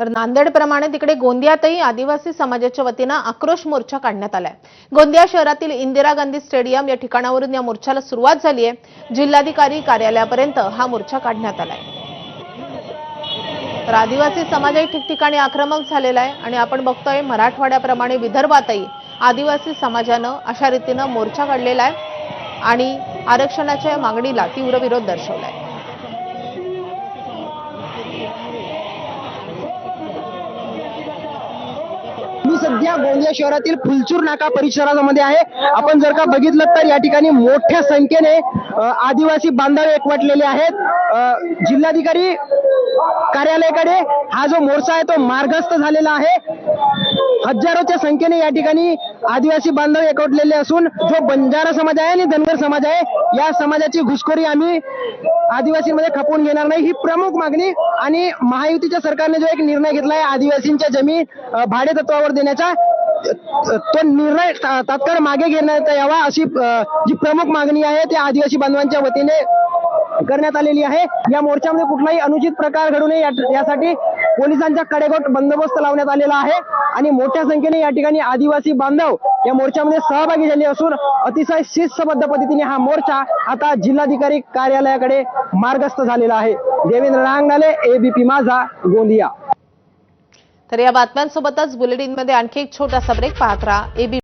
तर नांदेडप्रमाणे तिकडे गोंदियातही आदिवासी समाजाच्या वतीनं आक्रोश मोर्चा काढण्यात आलाय. गोंदिया शहरातील इंदिरा गांधी स्टेडियम या ठिकाणावरून या मोर्चाला सुरुवात झाली आहे जिल्हाधिकारी कार्यालयापर्यंत हा मोर्चा काढण्यात आलाय. तर आदिवासी समाजही ठिकठिकाणी आक्रमक झालेला आहे आणि आपण बघतोय मराठवाड्याप्रमाणे विदर्भातही आदिवासी समाजानं अशा रीतीनं मोर्चा काढलेला आहे आणि आरक्षणाच्या मागणीला तीव्र विरोध दर्शवलाय. सध्या गोंदिया शहरातील फुलचूर नाका परिसरामध्ये आहे. आपण जर का बघितलं तर या ठिकाणी मोठ्या संख्येने आदिवासी बांधव एकवटलेले आहेत. जिल्हाधिकारी कार्यालयाकडे हा जो मोर्चा आहे तो मार्गस्थ झालेला आहे. हजारोच्या संख्येने या ठिकाणी आदिवासी बांधव एकवटलेले असून जो बंजारा समाज आहे आणि धनगर समाज आहे या समाजाची घुसखोरी आम्ही आदिवासींमध्ये खपवून घेणार नाही. ही प्रमुख मागणी आणि महायुतीच्या सरकारने जो एक निर्णय घेतला आहे आदिवासींच्या जमीन अ, भाडे तत्वावर देण्याचा तो निर्णय तात्काळ मागे घेण्यात यावा अशी जी प्रमुख मागणी आहे ती आदिवासी बांधवांच्या वतीने करण्यात आलेली आहे. या मोर्चामध्ये कुठलाही अनुचित प्रकार घडू नये या- यासाठी पोलिसांचा कडेकोट बंदोबस्त लावण्यात आलेला आहे आणि मोठ्या संख्येने या ठिकाणी आदिवासी बांधव या मोर्चामध्ये सहभागी झाले असून अतिशय शिस्तबद्ध पद्धतीने हा मोर्चा आता जिल्हाधिकारी कार्यालयाकडे मार्गस्थ झालेला आहे. देवेंद्र रांगणाले एबीपी माझा गोंदिया. तर या बातम्यांसोबतच बुलेटिनमध्ये आणखी एक छोटासा ब्रेक पाहत राहा. एबी